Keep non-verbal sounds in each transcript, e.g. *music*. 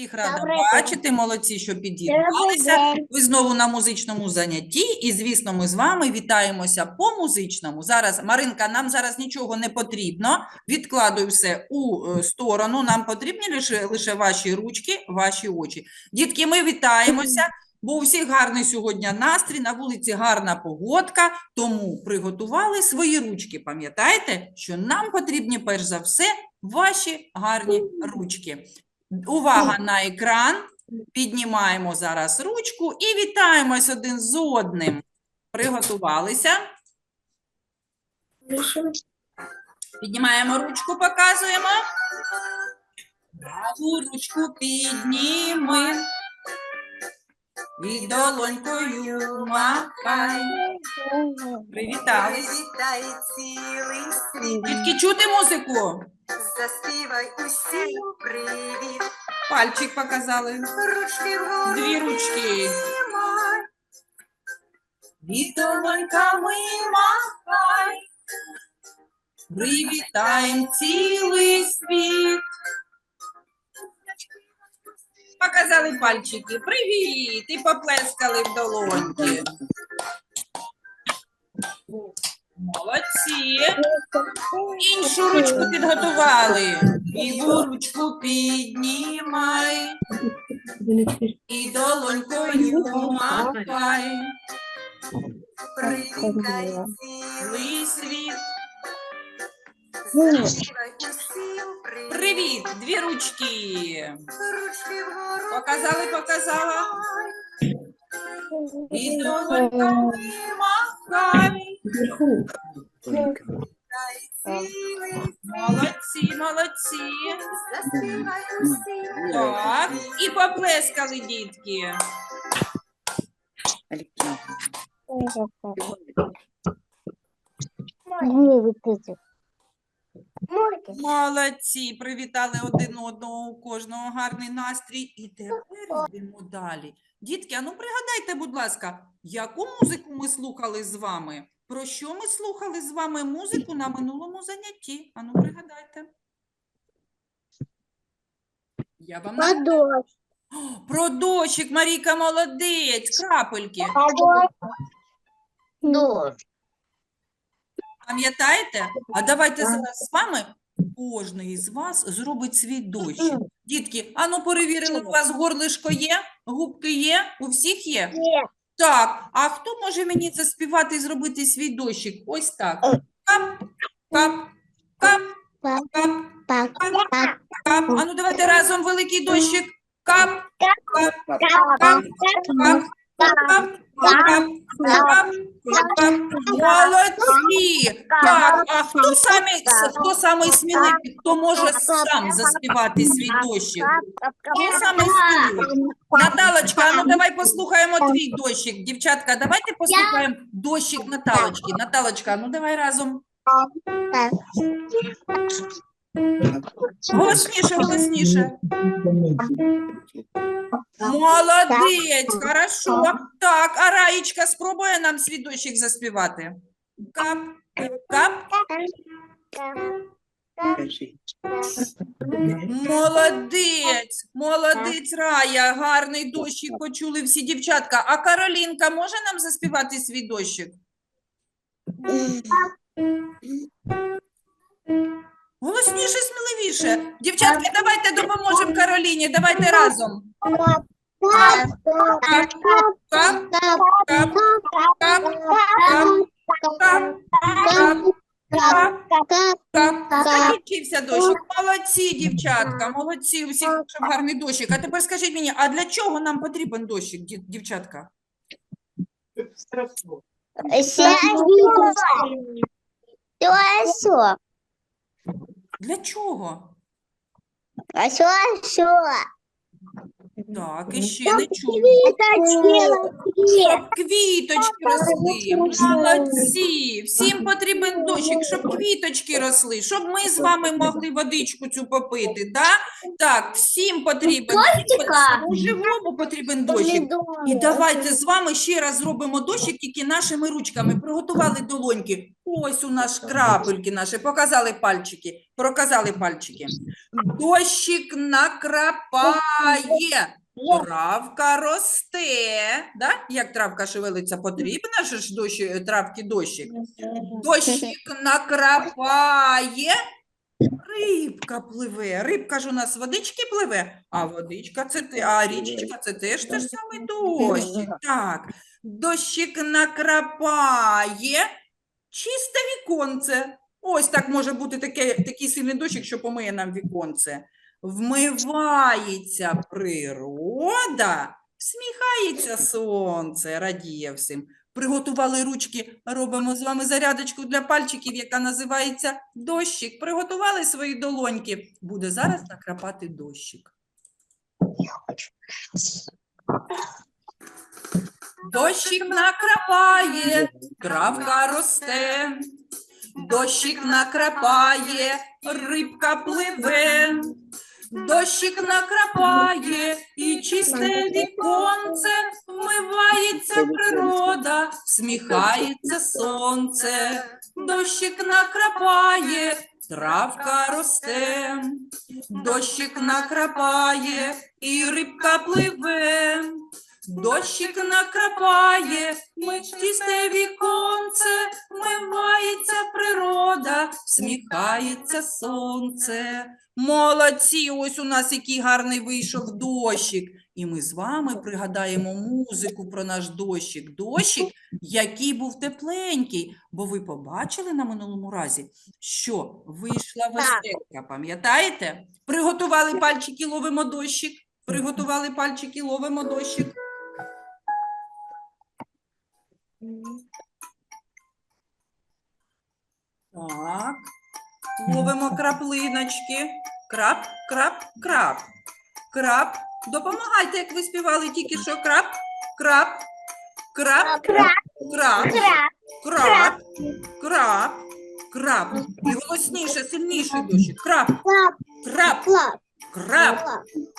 Всіх рада Добрий день. бачити, молодці, що під'єдналися. Ви знову на музичному занятті, і, звісно, ми з вами вітаємося по музичному. Зараз, Маринка, нам зараз нічого не потрібно. Відкладуй все у е, сторону. Нам потрібні лише, лише ваші ручки, ваші очі. Дітки, ми вітаємося. Бо у всіх гарний сьогодні настрій, на вулиці гарна погодка, тому приготували свої ручки. Пам'ятаєте, що нам потрібні перш за все ваші гарні ручки. Увага на екран. Піднімаємо зараз ручку і вітаємось один з одним. Приготувалися. Піднімаємо ручку, показуємо. Праву ручку підніми. І долонькою махай. Привітались. Привітай цілий світ, Дітки, чути музику? Заспівай усім привіт, Пальчик показали. ручки вгору Дві ручки. піднімай. І долоньками махай. Привітаєм цілий світ. Показали пальчики. Привіт! І поплескали в долоньки. Молодці. Іншу ручку підготували. Ліву ручку піднімай. І долонькою махай. Привітай Цілий світ. усім привіт, Привіт! Дві ручки. ручки вгору Показали, показала. І долоньками махай. Привітай цілий Молодці, молодці. Так, і поплескали дітки. Молодці, привітали один одного, у кожного гарний настрій. І тепер йдемо далі. Дітки, а ну пригадайте, будь ласка, яку музику ми слухали з вами? Про що ми слухали з вами музику на минулому занятті? А ну пригадайте. Я вам нагадаю. О, Про дощик, Марійка, молодець, крапельки. Пам'ятаєте? А давайте зараз з вами кожний із вас зробить свій дощик. Дітки, а ну перевірили, у вас горлишко є, губки є, у всіх є? Так, а хто може мені заспівати і зробити свій дощик? Ось так. Кап, кап, кап, кап, кап. А ну давайте разом великий дощик. Кап, кап, кап, кап, кап, кап, кап, кап. Молодці! Так, а хто самий, хто самий сміливий, хто може сам заспівати свій дощик? Хто самий сміливий? Наталочка, ну давай послухаємо твій дощик. Дівчатка, давайте послухаємо дощик Наталочки. Наталочка, ну давай разом. Голосніше, голосніше. Молодець, хорошо. Так, а Раєчка спробує нам свій дощик заспівати. Кап, кап, молодець, молодець, Рая, гарний дощик почули всі дівчатка. А Каролінка може нам заспівати свій дощик? Голосніше, сміливіше. Дівчатки, давайте допоможемо Кароліні, давайте разом. Закінчився дощик. Молодці, дівчатка, молодці, у всіх щоб гарний дощик. А тепер скажіть мені, а для чого нам потрібен дощик, дів- дівчатка? Все, Для чого? А що, що? Так, і ще не чую. Щоб квіточки росли. Молодці. Всім потрібен дощик, щоб квіточки росли, щоб ми з вами могли водичку цю попити. Да? Так, всім потрібен Дощика. у живому потрібен дощик. І давайте з вами ще раз зробимо дощик тільки нашими ручками. Приготували долоньки. Ось у нас крапельки наші. Показали пальчики. Проказали пальчики. Дощик накрапає. Травка росте. Да? Як травка шевелиться, потрібна ж дощ, травки дощик. Дощик накрапає. Рибка пливе. Рибка ж у нас водички пливе, а водичка це те, а річечка це теж те ж саме дощик. Так. Дощик накрапає. Чисте віконце. Ось так може бути таке, такий сильний дощик, що помиє нам віконце. Вмивається природа, всміхається сонце, радіє всім. Приготували ручки, робимо з вами зарядочку для пальчиків, яка називається дощик. Приготували свої долоньки. Буде зараз накрапати дощик. Дощик накрапає, травка росте. Дощик накрапає, рибка пливе. Дощик накрапає, і чисте віконце, вмивається природа, всміхається сонце. Дощик накрапає, травка росте. Дощик накрапає, і рибка пливе. Дощик накрапає, ми чисте віконце, вмивається природа, всміхається сонце. Молодці, ось у нас який гарний вийшов дощик. І ми з вами пригадаємо музику про наш дощик. Дощик, який був тепленький, бо ви побачили на минулому разі, що вийшла веселка, пам'ятаєте? Приготували пальчики, ловимо дощик. Приготували пальчики, ловимо дощик. Так. Ловимо краплиночки. Крап, крап, крап. Крап. Допомагайте, як ви співали тільки що. Крап, крап, крап, Крап, крап, крап, крап, крап, крап. І голосніше, сильніше дощик. Крап, крап, крап,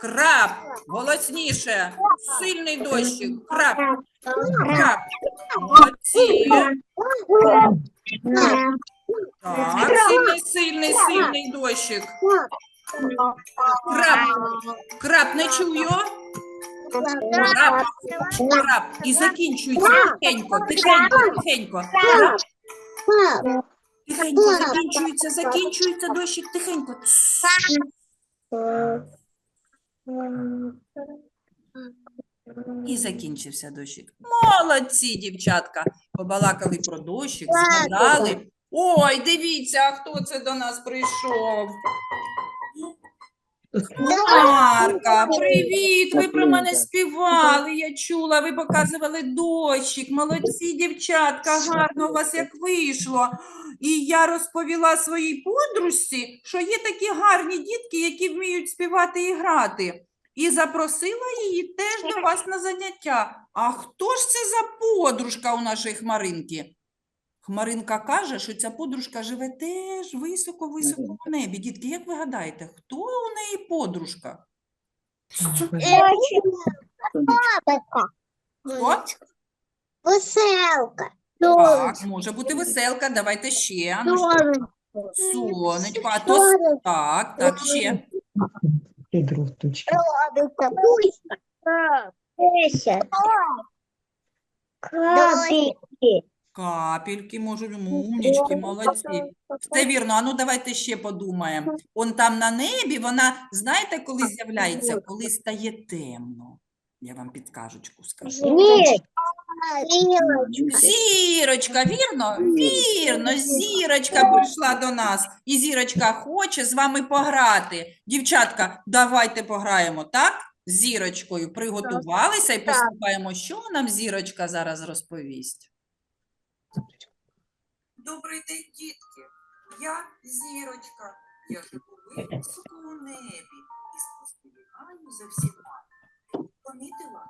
крап. Голосніше. Сильний дощик. Крап, крап. Молодці. Так, сильний, сильний, сильний дощик. Крап, крап, не чую. Крап, крап. І закінчується тихенько, тихенько, тихенько. Крап, тихенько, закінчується, закінчується дощик, тихенько. Тс. І закінчився дощик. Молодці, дівчатка. Побалакали про дощик, згадали. Ой, дивіться, а хто це до нас прийшов? Марка, привіт! Ви про мене співали. Я чула, ви показували дощик. Молодці, дівчатка, гарно у вас як вийшло. І я розповіла своїй подружці, що є такі гарні дітки, які вміють співати і грати. І запросила її теж до вас на заняття. А хто ж це за подружка у нашої Хмаринки? Хмаринка каже, що ця подружка живе теж високо-високо в небі. Дітки, як ви гадаєте, хто у неї подружка? Хто? Веселка. Так, може бути веселка. Давайте ще. Ну. Сонечко, а то с- так, так, ще. Підросточки. Капельки можуть, умнічки, молодці. Все вірно. А ну давайте ще подумаємо. Он там на небі, вона, знаєте, коли з'являється? Коли стає темно. Я вам підказочку скажу. Зірочка, вірно? Вірно, зірочка прийшла до нас. І зірочка хоче з вами пограти. Дівчатка, давайте пограємо, так? З зірочкою приготувалися і послухаємо, що нам зірочка зараз розповість. Добрий день, дітки. Я зірочка. Я живу високо у небі і спостерігаю за всіма. Помітила,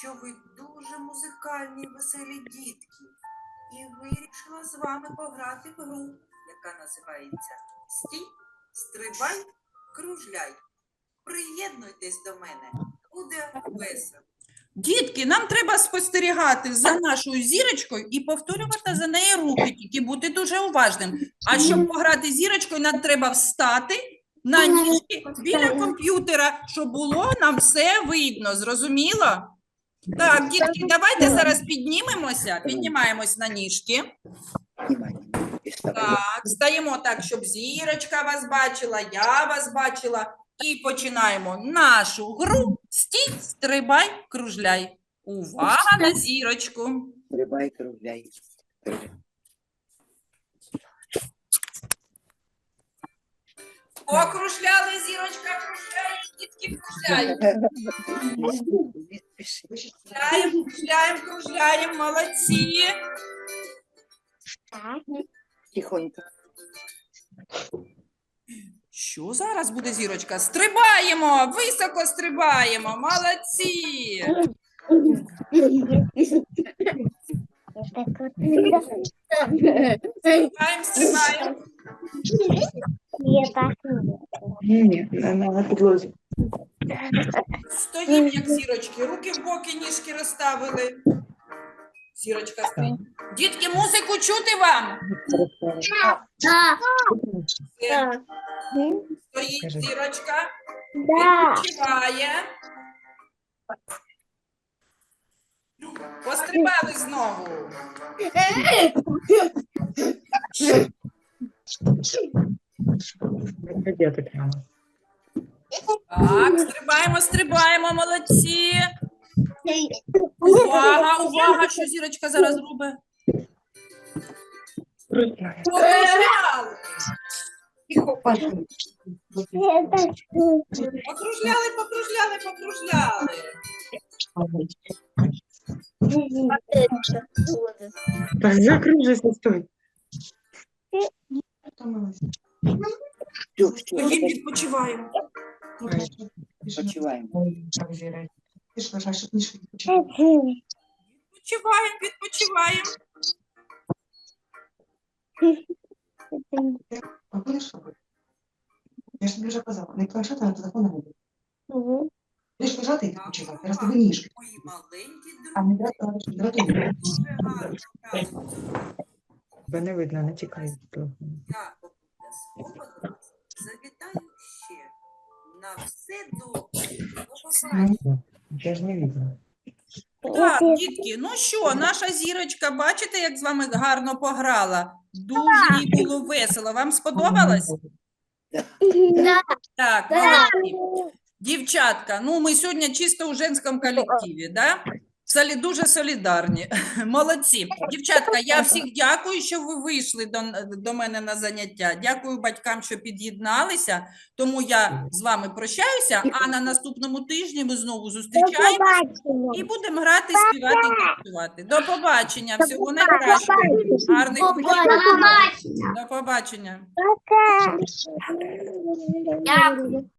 що ви дуже музикальні, веселі дітки, і вирішила з вами пограти в гру, яка називається Стій, стрибай, кружляй. Приєднуйтесь до мене, буде весело. Дітки, нам треба спостерігати за нашою зірочкою і повторювати за нею рухи, тільки бути дуже уважним. А щоб пограти зірочкою, нам треба встати на ніжки біля комп'ютера, щоб було нам все видно. Зрозуміло? Так, дітки, давайте зараз піднімемося, піднімаємось на ніжки. Так, стаємо так, щоб зірочка вас бачила, я вас бачила. І починаємо нашу гру. Стій, стрибай, кружляй. Увага на зірочку. Стрибай, кругляй. Покружляли, зірочка, кружляє, дітки, кружляють. Кружляємо, кружляємо, кружляємо, молодці. Тихонько. Що зараз буде зірочка? Стрибаємо, високо стрибаємо, молодці. Стрибаємо, стрибаємо. Ні, на, підлозі. Стоїмо, як зірочки, руки в боки, ніжки розставили. Зірочка стоїть. Дітки, музику чути вам? Все. Стоїть зірочка, відпочиває. Пострибали знову. Так, стрибаємо, стрибаємо, молодці. Увага, увага, що зірочка зараз робить? Покружляли, Тихо, пошли. покружляли, покружляли, покружляли. Так закружися, стой. Все, все, Стоїмо, відпочиваємо. почуваємо. Зірай. Відпочиваємо, відпочиваємо. Я ж тобі вже казала, не планшет, а на телефон не буде. Будеш лежати і відпочивати, раз тобі ніжки, Мої маленькі а не кажуть. Бо не видно, не тікай від. Я обов'язково вас завітаю ще. На все добре. До побачення. Я ж не видно. Так, дітки, ну що, наша зірочка, бачите, як з вами гарно пограла? Дуже їй було весело. Вам сподобалось? Так, молодці. Дівчатка, ну ми сьогодні чисто у женському колективі, да? Солі, дуже солідарні. *laughs* Молодці. Дівчатка, я всіх дякую, що ви вийшли до, до мене на заняття. Дякую батькам, що під'єдналися. Тому я з вами прощаюся, а на наступному тижні ми знову зустрічаємося і будемо грати, співати і танцювати. До побачення. Всього найкращого. Гарних вихідних. До побачення. Дякую.